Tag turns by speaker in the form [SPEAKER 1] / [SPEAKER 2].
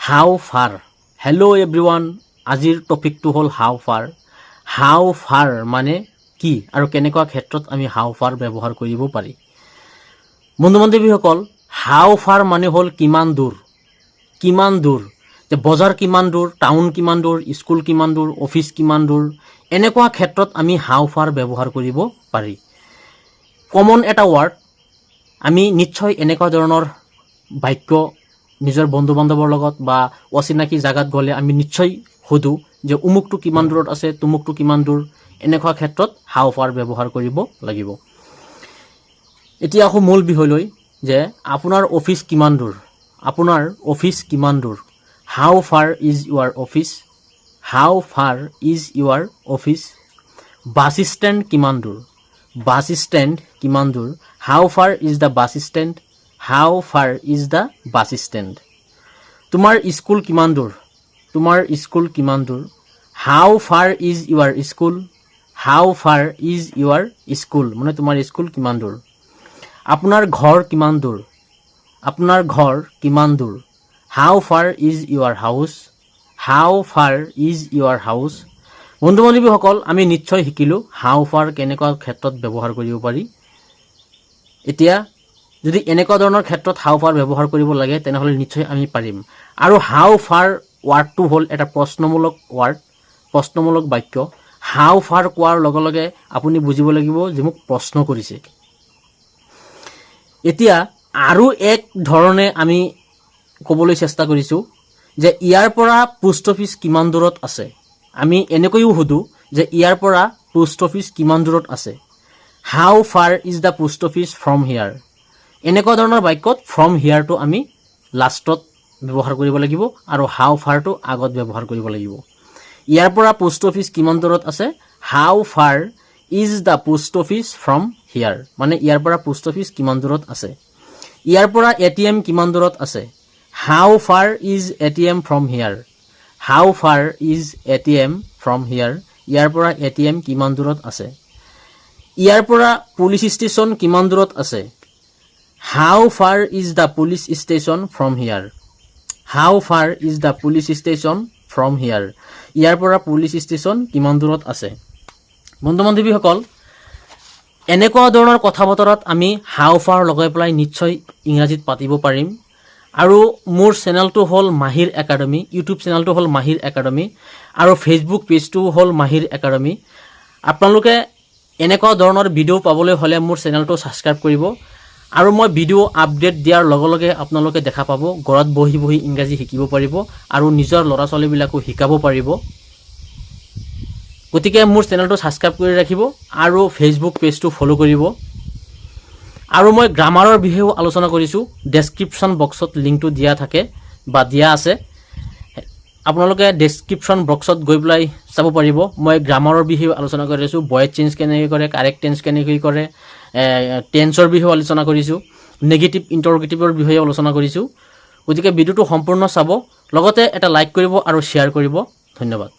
[SPEAKER 1] হাও ফাৰ hello' everyone আজিৰ টপিকটো হ'ল হাও ফাৰ। হাও ফাৰ মানে কি আৰু কেনেকুৱা ক্ষেত্ৰত আমি হাও ফাৰ ব্যৱহাৰ কৰিব পাৰি? বন্ধু বান্ধৱীসকল, হাও ফাৰ মানে হ'ল কিমান দূৰ? কিমান দূৰ? যে বজাৰ কিমান দূৰ, টাউন কিমান দূৰ, স্কুল কিমান দূৰ, অফিচ কিমান দূৰ? এনেকুৱা ক্ষেত্ৰত আমি হাও ফাৰ ব্যৱহাৰ কৰিব পাৰি। কমন এটা ৱাৰ্ড আমি নিশ্চয় এনেকুৱা ধৰণৰ বাক্য নিজৰ বন্ধু বান্ধৱৰ লগত বা অচিনাকি জেগাত গ'লে আমি নিশ্চয় সোধোঁ যে অমুকটো কিমান দূৰত আছে, তুমুকটো কিমান দূৰ, এনেকুৱা ক্ষেত্ৰত হাওফাৰ ব্যৱহাৰ কৰিব লাগিব। এতিয়া আকৌ মূল বিষয়লৈ যে আপোনাৰ অফিচ কিমান দূৰ, আপোনাৰ অফিচ কিমান দূৰ how far is your office how far is your office bus stand কিমান দূৰ, বাছ ষ্টেণ্ড কিমান দূৰ how far is the bus stand how far is the bus stand তোমাৰ স্কুল কিমান দূৰ? তোমাৰ স্কুল কিমান দূৰ? How far is your school how far is your school মানে তোমাৰ স্কুল কিমান দূৰ? আপোনাৰ ঘৰ কিমান দূৰ? আপোনাৰ ঘৰ কিমান দূৰ? How far is your house how far is your house বন্ধু বান্ধৱীসকল আমি নিশ্চয় শিকিলোঁ হাও ফাৰ কেনেকুৱা ক্ষেত্ৰত ব্যৱহাৰ কৰিব পাৰি। এতিয়া যদি এনেকুৱা ধৰণৰ ক্ষেত্ৰত হাও ফাৰ ব্যৱহাৰ কৰিব লাগে, তেনেহ'লে নিশ্চয় আমি পাৰিম। আৰু হাও ফাৰ ৱাৰ্ডটো হ'ল এটা প্ৰশ্নমূলক ৱাৰ্ড প্ৰশ্নমূলক বাক্য। হাও ফাৰ কোৱাৰ লগে লগে আপুনি বুজিব লাগিব যে মোক প্ৰশ্ন কৰিছে। এতিয়া আৰু এক ধৰণে আমি ক'বলৈ চেষ্টা কৰিছোঁ যে ইয়াৰ পৰা পোষ্ট অফিচ কিমান দূৰত আছে। আমি এনেকৈও সোধোঁ যে ইয়াৰ পৰা পোষ্ট অফিচ কিমান দূৰত আছে। How far is the post office from here এনেকুৱা ধৰণৰ বাক্যত ফ্ৰম হিয়াৰটো আমি লাষ্টত ব্যৱহাৰ কৰিব লাগিব আৰু হাও ফাৰটো আগত ব্যৱহাৰ কৰিব লাগিব। ইয়াৰ পৰা পোষ্ট অফিচ কিমান দূৰত আছে? How far is the post office from here মানে ইয়াৰ পৰা পোষ্ট অফিচ কিমান দূৰত আছে? ইয়াৰ পৰা এ টি এম কিমান দূৰত আছে? How far is A T M from here how far is A T M from here ইয়াৰ পৰা এ টি এম কিমান দূৰত আছে? ইয়াৰ পৰা পুলিচ ষ্টেচন কিমান দূৰত আছে? How far is the police station from here how far is the police station from here ইয়াৰ পৰা police station কিমান দূৰত আছে? বন্ধু বান্ধৱীসকল, এনেকুৱা ধৰণৰ কথা বতৰাত আমি হাও ফাৰ লগাই পেলাই নিশ্চয় ইংৰাজীত পাতিব পাৰিম। আৰু মোৰ চেনেলটো হ'ল মাহিৰ একাডেমি ইউটিউব চেনেলটো হ'ল মাহিৰ একাডেমি, আৰু ফেচবুক পেজটো হ'ল মাহিৰ একাডেমি। আপোনালোকে এনেকুৱা ধৰণৰ ভিডিঅ' পাবলৈ হ'লে মোৰ চেনেলটো ছাবস্ক্ৰাইব কৰিব। আৰু মই ভিডিঅ' আপডেট দিয়াৰ লগে লগে আপোনালোকে দেখা পাব, ঘৰত বহি বহি ইংৰাজী শিকিব পাৰিব আৰু নিজৰ ল'ৰা ছোৱালীবিলাকো শিকাব পাৰিব। গতিকে মোৰ চেনেলটো ছাবস্ক্ৰাইব কৰি ৰাখিব আৰু ফেচবুক পেজটো ফ'ল' কৰিব। আৰু মই গ্ৰামাৰৰ বিষয়েও আলোচনা কৰিছোঁ ডেছক্ৰিপশ্যন বক্সত লিংকটো দিয়া থাকে বা দিয়া আছে। আপোনালোকে ডেছক্ৰিপশ্যন বক্সত গৈ পেলাই চাব পাৰিব। মই গ্ৰামাৰৰ বিষয়েও আলোচনা কৰি আছোঁ বয়েজ চেঞ্জ কেনেকৈ কৰে কাৰেক্ট টেঞ্চ কেনেকৈ কৰে টেন্সৰ বিষয়েও আলোচনা কৰিছোঁ নেগেটিভ ইণ্টাৰগেটিভৰ বিষয়ে আলোচনা কৰিছোঁ। গতিকে ভিডিঅ'টো সম্পূৰ্ণ চাব, লগতে এটা লাইক কৰিব আৰু শ্বেয়াৰ কৰিব। ধন্যবাদ।